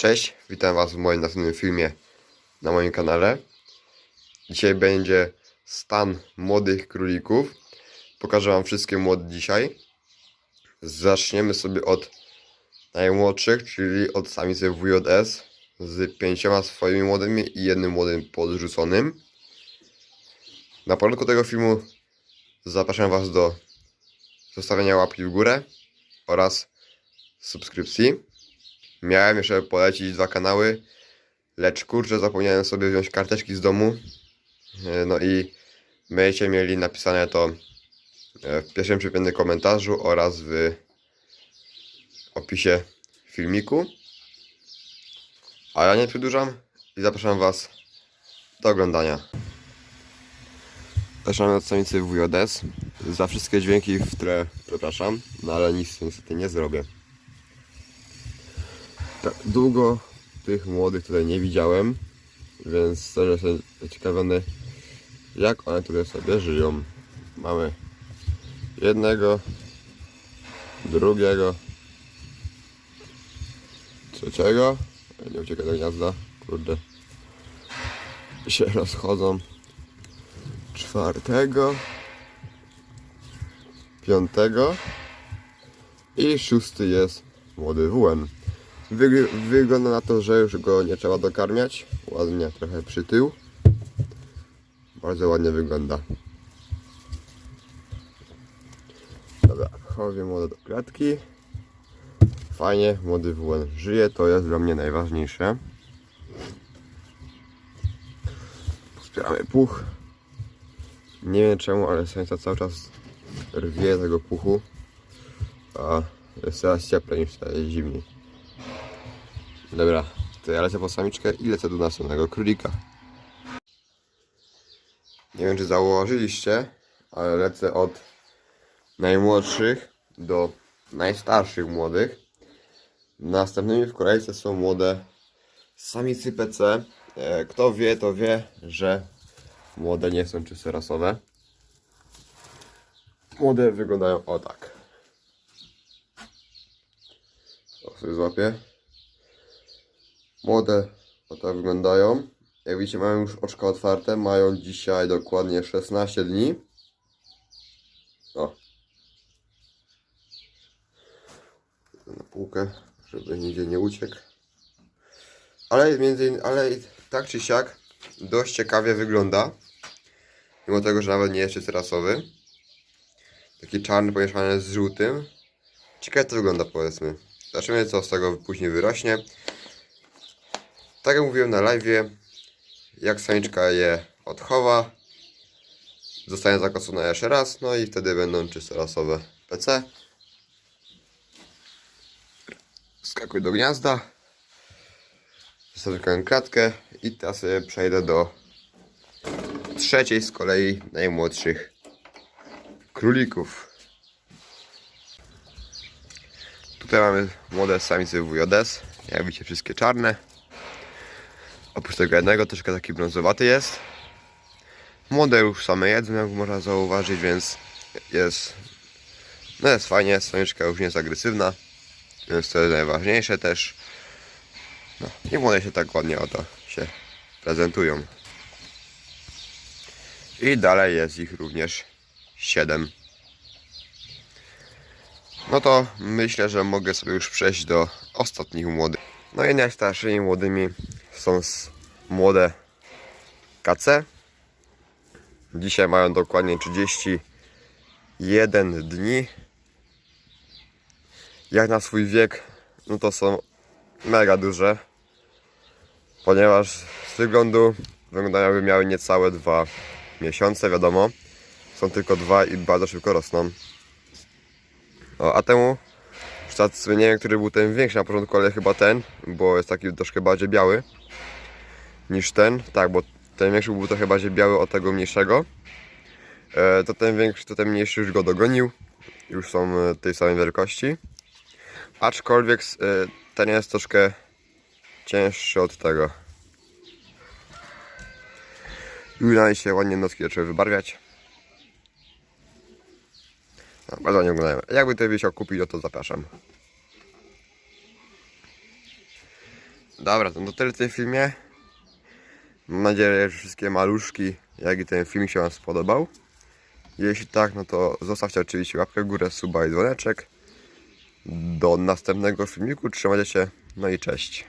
Cześć, witam Was w moim następnym filmie na moim kanale. Dzisiaj będzie stan młodych królików. Pokażę Wam wszystkie młode dzisiaj. Zaczniemy sobie od najmłodszych, czyli od samicy WJS z pięcioma swoimi młodymi i jednym młodym podrzuconym. Na początku tego filmu zapraszam Was do zostawienia łapki w górę oraz subskrypcji. Miałem jeszcze polecić dwa kanały, lecz kurczę zapomniałem sobie wziąć karteczki z domu. E, No i będziecie mieli napisane to e, w pierwszym przypiętym komentarzu oraz w opisie filmiku. A ja nie przedłużam i zapraszam Was do oglądania. Zaczynamy od samicy WJS. Za wszystkie dźwięki, w które przepraszam, no ale nic niestety nie zrobię. Tak długo tych młodych tutaj nie widziałem, więc szczerze jestem zaciekawiony, jak one tutaj sobie żyją. Mamy jednego, drugiego, trzeciego. Nie uciekaj do gniazda, kurde. Się rozchodzą. Czwartego, piątego i szósty jest młody WN. Wyg wygląda na to, że już go nie trzeba dokarmiać. Ładnie trochę przytył. Bardzo ładnie wygląda. Dobra, chowię młode do klatki. Fajnie, młody WN żyje, to jest dla mnie najważniejsze. Wspieramy puch. Nie wiem czemu, ale samica cały czas rwie tego puchu. A jest coraz cieplej niż teraz zimniej. Dobra, to ja lecę po samiczkę i lecę do następnego królika. Nie wiem czy zauważyliście, ale lecę od najmłodszych do najstarszych młodych. Następnymi w kolejce są młode samicy PC. E, Kto wie, to wie, że młode nie są czyste rasowe. Młode wyglądają o tak. To sobie złapię. Młode o tak wyglądają. Jak widzicie mają już oczka otwarte. Mają dzisiaj dokładnie 16 dni. O. Na półkę, żeby nigdzie nie uciekł. Ale między innymi, ale tak czy siak dość ciekawie wygląda. Mimo tego, że nawet nie jest czysty rasowy. Taki czarny pomieszany z żółtym. Ciekawie to wygląda powiedzmy. Zobaczymy co z tego później wyrośnie. Tak jak mówiłem na live, jak samiczka je odchowa, zostanie zakosona jeszcze raz, no i wtedy będą czysto rasowe PC. Skakuj do gniazda. Zostawiam klatkę i teraz przejdę do trzeciej z kolei najmłodszych królików. Tutaj mamy młode samicy WJS. Jak widzicie wszystkie czarne. Oprócz tego jednego troszkę taki brązowaty jest. Młode już same jedzą, jak można zauważyć, więc jest, no jest fajnie, samiczka już nie jest agresywna, więc to jest najważniejsze też. No i młode się tak ładnie oto się prezentują. I dalej jest ich również 7. No to myślę, że mogę sobie już przejść do ostatnich młodych. No i najstarszymi młodymi są młode KC. Dzisiaj mają dokładnie 31 dni. Jak na swój wiek, no to są mega duże. Ponieważ z wyglądu wyglądają miały niecałe dwa miesiące, wiadomo. Są tylko dwa i bardzo szybko rosną. O, a temu Sobie nie wiem, który był ten większy na początku, ale chyba ten, bo jest taki troszkę bardziej biały niż ten. Tak, bo ten większy był trochę bardziej biały od tego mniejszego. E, to ten większy, to ten mniejszy już go dogonił. Już są e, tej samej wielkości. Aczkolwiek e, ten jest troszkę cięższy od tego. Już się ładnie nocki zaczęły wybarwiać. No, bardzo nie oglądają. Jakby to chciał kupić, no to zapraszam. Dobra, to, to tyle w tym filmie. Mam nadzieję, że wszystkie maluszki, jak i ten film się Wam spodobał. Jeśli tak, no to zostawcie oczywiście łapkę w górę, suba i dzwoneczek. Do następnego filmiku. Trzymajcie się. No i cześć.